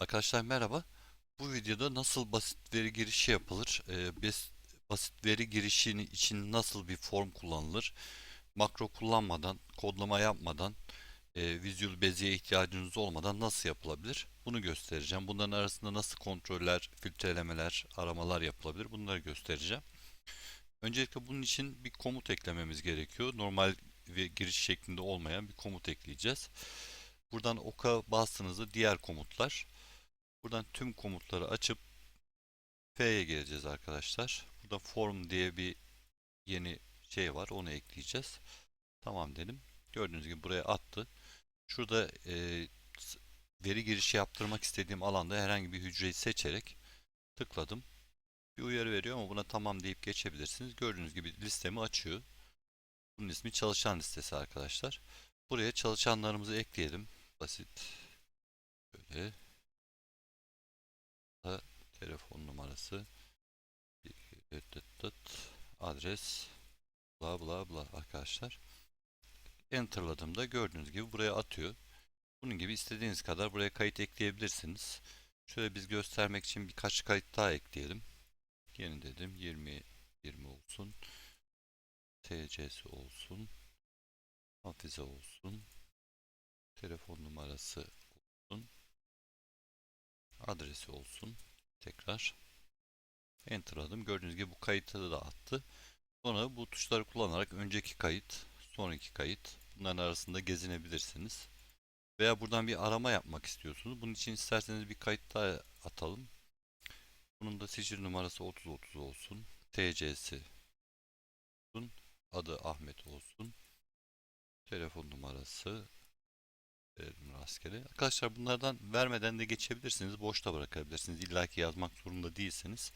Arkadaşlar merhaba. Bu videoda nasıl basit veri girişi yapılır, e, basit veri girişini için nasıl bir form kullanılır, makro kullanmadan, kodlama yapmadan, e, Visual Basic'e ihtiyacınız olmadan nasıl yapılabilir? Bunu göstereceğim. Bunların arasında nasıl kontroller, filtrelemeler, aramalar yapılabilir? Bunları göstereceğim. Öncelikle bunun için bir komut eklememiz gerekiyor. Normal ve giriş şeklinde olmayan bir komut ekleyeceğiz. Buradan oka bastığınızda diğer komutlar Buradan tüm komutları açıp F'ye geleceğiz arkadaşlar. Burada form diye bir yeni şey var. Onu ekleyeceğiz. Tamam dedim. Gördüğünüz gibi buraya attı. Şurada e, veri girişi yaptırmak istediğim alanda herhangi bir hücreyi seçerek tıkladım. Bir uyarı veriyor ama buna tamam deyip geçebilirsiniz. Gördüğünüz gibi listemi açıyor. Bunun ismi çalışan listesi arkadaşlar. Buraya çalışanlarımızı ekleyelim. Basit. Böyle da telefon numarası adres bla bla bla arkadaşlar. Enter'ladığımda gördüğünüz gibi buraya atıyor. Bunun gibi istediğiniz kadar buraya kayıt ekleyebilirsiniz. Şöyle biz göstermek için birkaç kayıt daha ekleyelim. Yeni dedim 20 20 olsun. TC'si olsun. Hafize olsun. Telefon numarası olsun. Adresi olsun. Tekrar enterladım. Gördüğünüz gibi bu kayıtları da attı. Sonra bu tuşları kullanarak önceki kayıt, sonraki kayıt bunların arasında gezinebilirsiniz. Veya buradan bir arama yapmak istiyorsunuz. Bunun için isterseniz bir kayıt daha atalım. Bunun da sicil numarası 3030 olsun. TC'si olsun. Adı Ahmet olsun. Telefon numarası verelim rastgele. Arkadaşlar bunlardan vermeden de geçebilirsiniz. Boşta bırakabilirsiniz. İlla ki yazmak zorunda değilsiniz.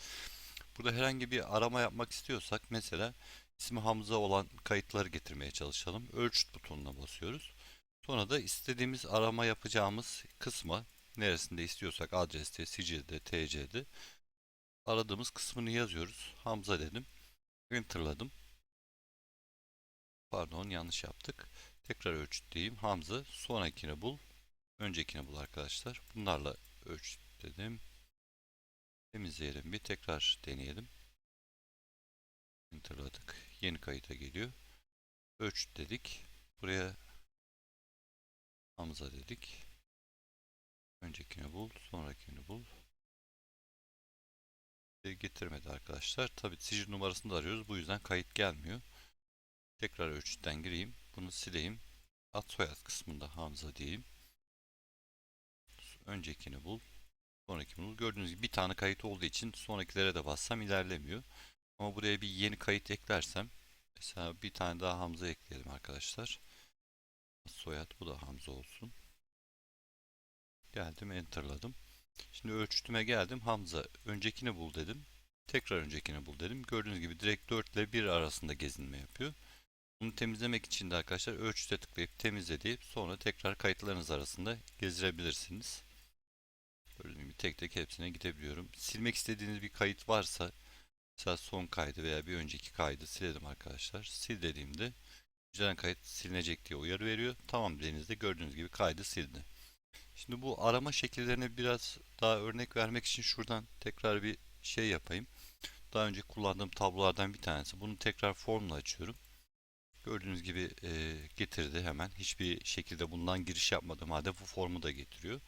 Burada herhangi bir arama yapmak istiyorsak mesela ismi Hamza olan kayıtları getirmeye çalışalım. Ölçüt butonuna basıyoruz. Sonra da istediğimiz arama yapacağımız kısma neresinde istiyorsak adreste, sicilde, TC'de aradığımız kısmını yazıyoruz. Hamza dedim. Enter'ladım. Pardon yanlış yaptık. Tekrar ölçütleyeyim. Hamza sonrakini bul. Öncekini bul arkadaşlar. Bunlarla ölçütledim. Temizleyelim bir tekrar deneyelim. Enter'ladık. Yeni kayıta geliyor. Ölçüt dedik. Buraya Hamza dedik. Öncekini bul, sonrakini bul. Getirmedi arkadaşlar. Tabi sicil numarasını da arıyoruz. Bu yüzden kayıt gelmiyor. Tekrar ölçütten gireyim. Bunu sileyim. Ad soyad kısmında Hamza diyeyim. Öncekini bul. Sonrakini bul. Gördüğünüz gibi bir tane kayıt olduğu için sonrakilere de bassam ilerlemiyor. Ama buraya bir yeni kayıt eklersem mesela bir tane daha Hamza ekleyelim arkadaşlar. Soyad bu da Hamza olsun. Geldim enterladım. Şimdi ölçütüme geldim. Hamza öncekini bul dedim. Tekrar öncekini bul dedim. Gördüğünüz gibi direkt 4 ile 1 arasında gezinme yapıyor. Bunu temizlemek için de arkadaşlar ölçüte tıklayıp temizle deyip sonra tekrar kayıtlarınız arasında gezdirebilirsiniz. Gördüğünüz gibi tek tek hepsine gidebiliyorum. Silmek istediğiniz bir kayıt varsa mesela son kaydı veya bir önceki kaydı silelim arkadaşlar. Sil dediğimde hücreden kayıt silinecek diye uyarı veriyor. Tamam dediğinizde gördüğünüz gibi kaydı sildi. Şimdi bu arama şekillerine biraz daha örnek vermek için şuradan tekrar bir şey yapayım. Daha önce kullandığım tablolardan bir tanesi. Bunu tekrar formla açıyorum. Gördüğünüz gibi e, getirdi hemen. Hiçbir şekilde bundan giriş yapmadım halde bu formu da getiriyor.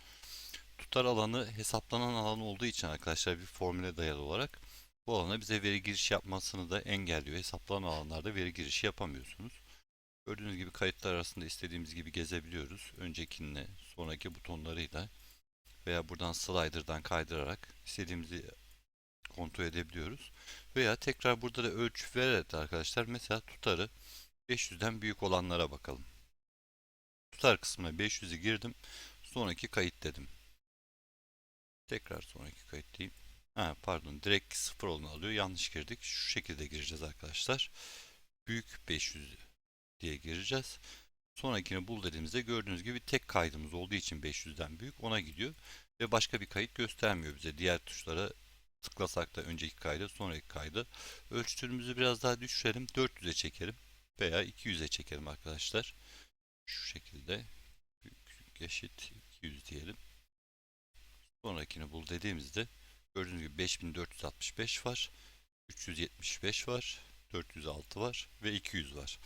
Tutar alanı hesaplanan alan olduğu için arkadaşlar bir formüle dayalı olarak bu alana bize veri giriş yapmasını da engelliyor. Hesaplanan alanlarda veri girişi yapamıyorsunuz. Gördüğünüz gibi kayıtlar arasında istediğimiz gibi gezebiliyoruz. Öncekinle sonraki butonlarıyla veya buradan slider'dan kaydırarak istediğimizi kontrol edebiliyoruz. Veya tekrar burada da ölçü vererek arkadaşlar mesela tutarı 500'den büyük olanlara bakalım. Tutar kısmına 500'ü girdim. Sonraki kayıt dedim. Tekrar sonraki kayıt diyeyim. Ha, pardon direkt 0 olanı alıyor. Yanlış girdik. Şu şekilde gireceğiz arkadaşlar. Büyük 500 diye gireceğiz. Sonrakini bul dediğimizde gördüğünüz gibi tek kaydımız olduğu için 500'den büyük ona gidiyor. Ve başka bir kayıt göstermiyor bize. Diğer tuşlara tıklasak da önceki kaydı sonraki kaydı. Ölçütümüzü biraz daha düşürelim. 400'e çekelim. Veya 200'e çekelim arkadaşlar. Şu şekilde eşit 200 diyelim. Sonrakini bul dediğimizde gördüğünüz gibi 5465 var. 375 var. 406 var ve 200 var.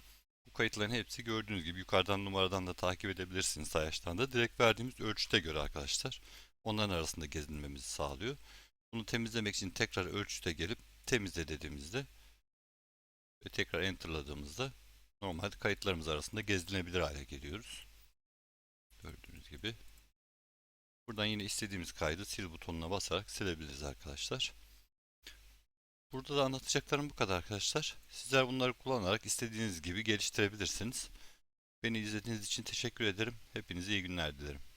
Bu kayıtların hepsi gördüğünüz gibi yukarıdan numaradan da takip edebilirsiniz sayaçtan da. Direkt verdiğimiz ölçüte göre arkadaşlar. Onların arasında gezinmemizi sağlıyor. Bunu temizlemek için tekrar ölçüte gelip temizle dediğimizde ve tekrar enterladığımızda normal kayıtlarımız arasında gezilebilir hale geliyoruz. Gördüğünüz gibi. Buradan yine istediğimiz kaydı sil butonuna basarak silebiliriz arkadaşlar. Burada da anlatacaklarım bu kadar arkadaşlar. Sizler bunları kullanarak istediğiniz gibi geliştirebilirsiniz. Beni izlediğiniz için teşekkür ederim. Hepinize iyi günler dilerim.